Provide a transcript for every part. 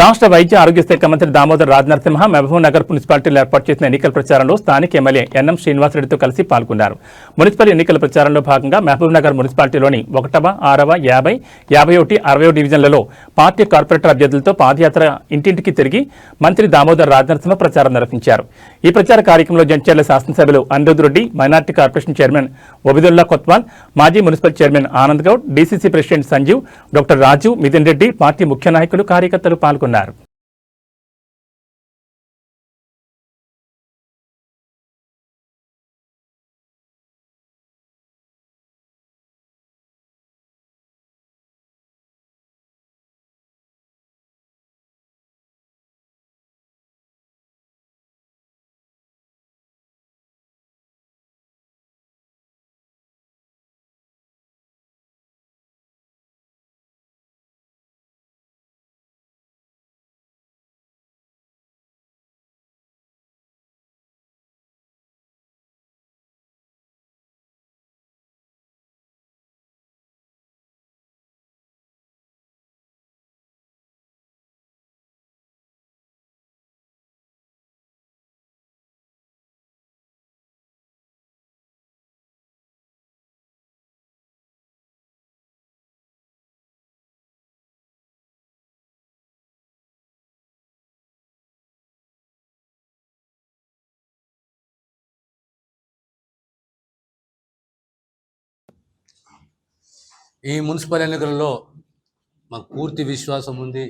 రాష్ట్ర వైద్య ఆరోగ్య శాఖ మంత్రి దామోదర్ రాజ్ నరసింహ మహబూబ్ నగర్ మున్సిపాలిటీలో ఏర్పాటు చేసిన ఎన్నికల ప్రచారంలో స్థానిక ఎమ్మెల్యే ఎన్ఎం శ్రీనివాసరెడ్డితో కలిసి పాల్గొన్నారు. మున్సిపల్ ఎన్నికల ప్రచారంలో భాగంగా మహబూబ్ నగర్ మున్సిపాలిటీలోని ఒకటవ ఆరవ యాభై యాభై ఒకటి అరవై డివిజన్లలో పార్టీ కార్పొరేటర్ అభ్యర్థులతో పాదయాత్ర ఇంటింటికి తిరిగి మంత్రి దామోదర్ రాజ్ నరసింహ ప్రచారం నిర్వహించారు. ఈ ప్రచార కార్యక్రమంలో జంచర్ల శాసనసభ్యులు Anirudh Reddy minority corporation chairman Obaidullah Kotwal మాజీ municipal chairman Anand Goud DCC president Sanjeev doctor Raju Mithun Reddy party ముఖ్య నాయకులు కార్యకర్తలు పాల్గొన్నారు. Benar. ఈ మున్సిపల్ ఎన్నికలలో మాకు పూర్తి విశ్వాసం ఉంది.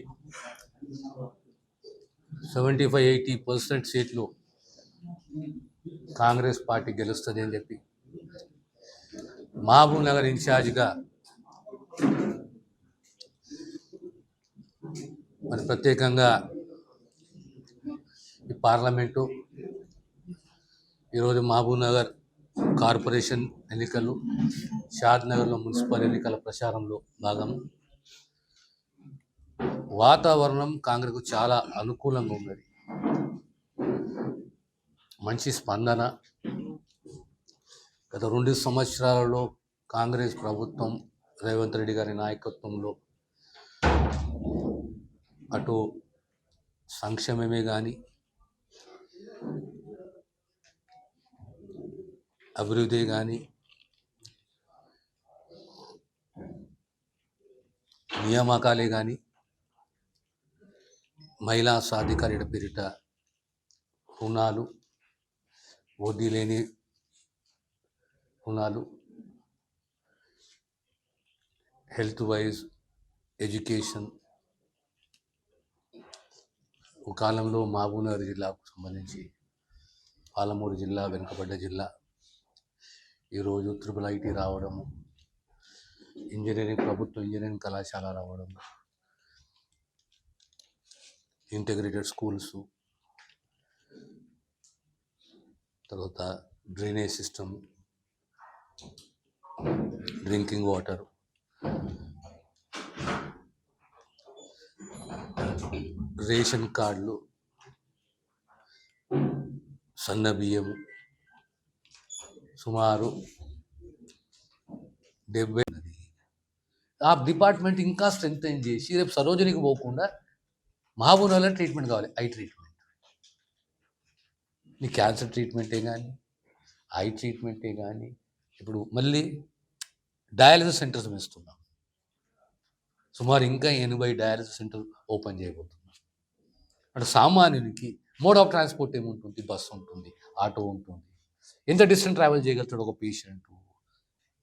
సెవెంటీ ఫైవ్ ఎయిటీ పర్సెంట్ సీట్లు కాంగ్రెస్ పార్టీ గెలుస్తుంది అని చెప్పి మహబూబ్ నగర్ ఇన్ఛార్జ్గా మరి ప్రత్యేకంగా ఈ పార్లమెంటు ఈరోజు మహబూబ్ నగర్ కార్పొరేషన్ ఎన్నికలు షాద్నగర్లో మున్సిపల్ ఎన్నికల ప్రచారంలో భాగం. వాతావరణం కాంగ్రెస్కు చాలా అనుకూలంగా ఉన్నది. మంచి స్పందన. గత రెండు సంవత్సరాలలో కాంగ్రెస్ ప్రభుత్వం రేవంత్ రెడ్డి గారి నాయకత్వంలో అటు సంక్షేమమే కానీ అభివృద్ధి కానీ నియామకాలే కానీ మహిళా సాధికారిత పేరిట రుణాలు వడ్డీ లేని రుణాలు హెల్త్ వైజ్ ఎడ్యుకేషన్ ఒక కాలంలో మహబూబ్నగర్ జిల్లాకు సంబంధించి పాలమూరు జిల్లా వెనుకబడ్డ జిల్లా ఈరోజు త్రిపుల్ ఐటీ రావడము ఇంజనీరింగ్ ప్రభుత్వ ఇంజనీరింగ్ కళాశాల రావడం ఇంటిగ్రేటెడ్ స్కూల్స్ తర్వాత drainage system drinking water. Ration కార్డులు సన్న బియ్యము సుమారు డెబ్బై ఆ డిపార్ట్మెంట్ ఇంకా స్ట్రెంగ్తైన్ చేసి రేపు సరోజనికి పోకుండా మహబూబ్నగర్లో ట్రీట్మెంట్ కావాలి ఐ ట్రీట్మెంట్. నీ క్యాన్సర్ ట్రీట్మెంటే కానీ ఐ ట్రీట్మెంటే కానీ ఇప్పుడు మళ్ళీ డయాలసిస్ సెంటర్స్ వేస్తున్నాం. సుమారు ఇంకా ఎనభై డయాలసిస్ సెంటర్ ఓపెన్ చేయబోతున్నాం. అంటే సామాన్యునికి మోడ్ ఆఫ్ ట్రాన్స్పోర్ట్ ఏముంటుంది? బస్సు ఉంటుంది ఆటో ఉంటుంది. ఎంత డిస్టెన్స్ ట్రావెల్ చేయగలుగుతాడు ఒక పేషెంట్?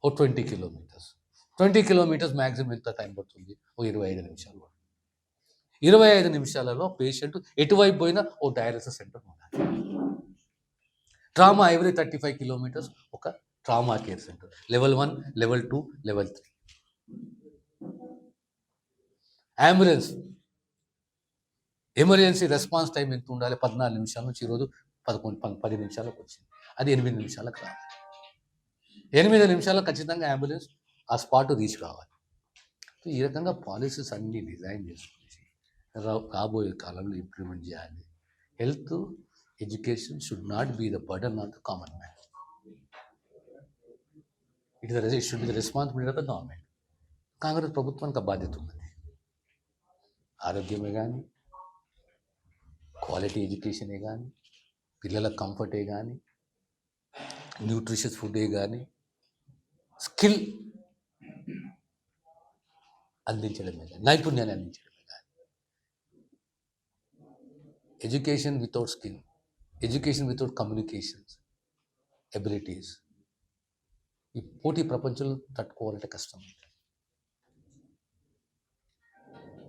ఓ twenty kilometres. Twenty kilometres maximum ఎంత టైం పడుతుంది? ఓ ఇరవై ఐదు నిమిషాలు ఇరవై ఐదు నిమిషాలలో పేషెంట్ ఎటువైపు పోయినా ఓ డయాలసిస్ సెంటర్ ఉండాలి. Trauma every thirty five kilometres ఒక trauma care centre. Level one level two level three. Ambulance. Emergency response time ఎంత ఉండాలి? పద్నాలుగు నిమిషాల నుంచి ఈరోజు పదకొండు పది నిమిషాలకు వచ్చింది. అది ఎనిమిది నిమిషాలకు రావాలి. ఎనిమిది నిమిషాల్లో ఖచ్చితంగా అంబులెన్స్ ఆ స్పాట్ రీచ్ కావాలి. ఈ రకంగా పాలసీస్ అన్నీ డిజైన్ చేసుకుని రా- రాబోయే కాలంలో ఇంప్లిమెంట్ చేయాలి. Health education should not be the burden on the common man. It is it should be the responsibility of the government. Congress ప్రభుత్వానికి బాధ్యత ఉన్నది. ఆరోగ్యమే కానీ క్వాలిటీ ఎడ్యుకేషనే కానీ పిల్లల కంఫర్టే కానీ న్యూట్రిషియస్ ఫుడే కానీ స్కిల్ అందించడమే కానీ నైపుణ్యాన్ని అందించడమే కానీ education without skill education without communications abilities ఈ పోటీ ప్రపంచంలో తట్టుకోవాలంటే కష్టం.